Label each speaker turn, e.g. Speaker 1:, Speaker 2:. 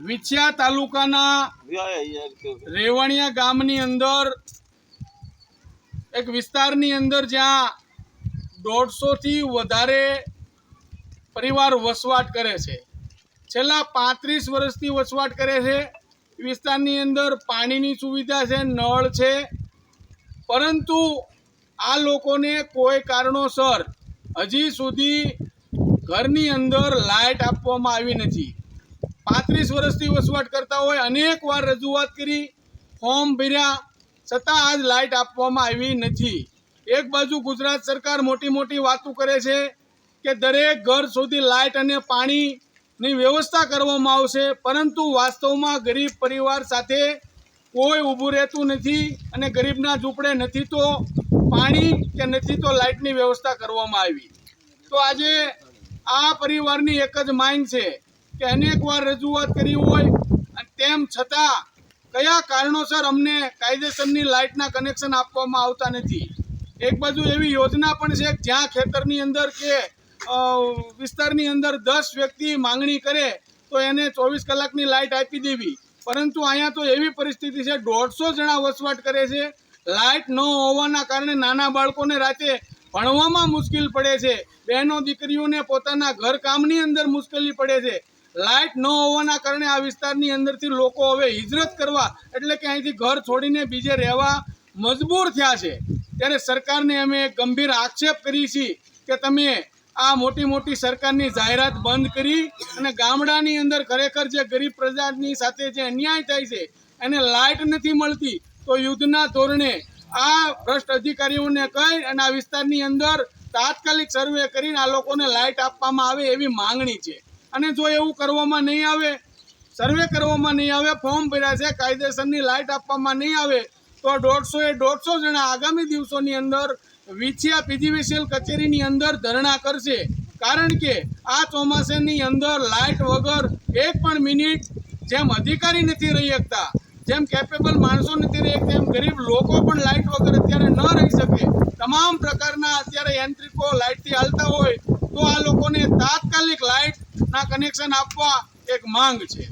Speaker 1: વિછિયા તાલુકાના રેવણિયા ગામની અંદર, એક વિસ્તારની અંદર જ્યાં દોઢસોથી વધારે પરિવાર વસવાટ કરે છે. છેલ્લા પાંત્રીસ વર્ષથી વસવાટ કરે છે. વિસ્તારની અંદર પાણીની સુવિધા છે, નળ છે. પરંતુ આ લોકોને કોઈ કારણોસર હજી સુધી ઘરની અંદર લાઇટ આપવામાં આવી નથી. પાંત્રીસ વર્ષથી વસવાટ કરતા હોય, અનેક વાર રજૂઆત કરી, ફોર્મ ભર્યા, છતાં આજ લાઇટ આપવામાં આવી નથી. એક બાજુ ગુજરાત સરકાર મોટી મોટી વાતો કરે છે કે દરેક ઘર સુધી લાઇટ અને પાણીની વ્યવસ્થા કરવામાં આવશે, પરંતુ વાસ્તવમાં ગરીબ પરિવાર સાથે કોઈ ઊભું રહેતું નથી અને ગરીબના ઝૂંપડે નથી તો પાણી કે નથી તો લાઇટની વ્યવસ્થા કરવામાં આવી. તો આજે આ પરિવારની એક જ માંગ છે કે અનેક વાર રજૂઆત કરી હોય. તેમ છતાં કયા કારણોસર અમને કાયદેસરની લાઇટના કનેક્શન આપવામાં આવતા નથી? એક બાજુ એવી યોજના પણ છે જ્યાં ખેતરની અંદર કે વિસ્તારની અંદર દસ વ્યક્તિ માંગણી કરે, તો એને ચોવીસ કલાકની લાઇટ આપી દેવી. પરંતુ અહીંયા તો એવી પરિસ્થિતિ છે, દોઢસો જણા વસવાટ કરે છે. લાઇટ ન હોવાના કારણે નાના બાળકોને રાતે ભણવામાં મુશ્કેલ પડે છે. બહેનો દીકરીઓને પોતાના ઘર કામની અંદર મુશ્કેલી પડે છે. લાઇટ ન હોવાના કારણે આ વિસ્તારની અંદરથી લોકો હવે હિજરત કરવા એટલે કે અહીંથી ઘર છોડીને બીજે રહેવા મજબૂર થયા છે. ત્યારે સરકારને અમે ગંભીર આક્ષેપ કરી છીએ કે તમે આ મોટી મોટી સરકારની જાહેરાત બંધ કરી અને ગામડાની અંદર ખરેખર જે ગરીબ પ્રજાની સાથે જે અન્યાય થાય છે, એને લાઇટ નથી મળતી, તો યુદ્ધના ધોરણે આ ભ્રષ્ટ અધિકારીઓને કહી અને આ વિસ્તારની અંદર તાત્કાલિક સર્વે કરીને આ લોકોને લાઇટ આપવામાં આવે એવી માંગણી છે. અને જો એવું કરવામાં નહીં આવે સર્વે કરવામાં નહીં આવે ફોર્મ ભર્યા છે, કાયદેસરની લાઇટ આપવામાં નહીં આવે, તો દોઢસો એ દોઢસો જણા આગામી દિવસોની અંદર વિછિયા પીજીવીસીએલ કચેરીની અંદર ધરણા કરશે. કારણ કે આ ચોમાસાની અંદર લાઇટ વગર એક પણ મિનિટ જેમ અધિકારી નથી રહી શકતા, જેમ કેપેબલ માણસો નથી રહી શકતા, એમ ગરીબ લોકો પણ લાઇટ વગર અત્યારે ન રહી શકે. તમામ પ્રકારના અત્યારે યાંત્રિકો લાઇટથી હાલતા હોય, તો આ લોકોને તાત્કાલિક લાઇટના કનેક્શન આપવા એક માંગ છે.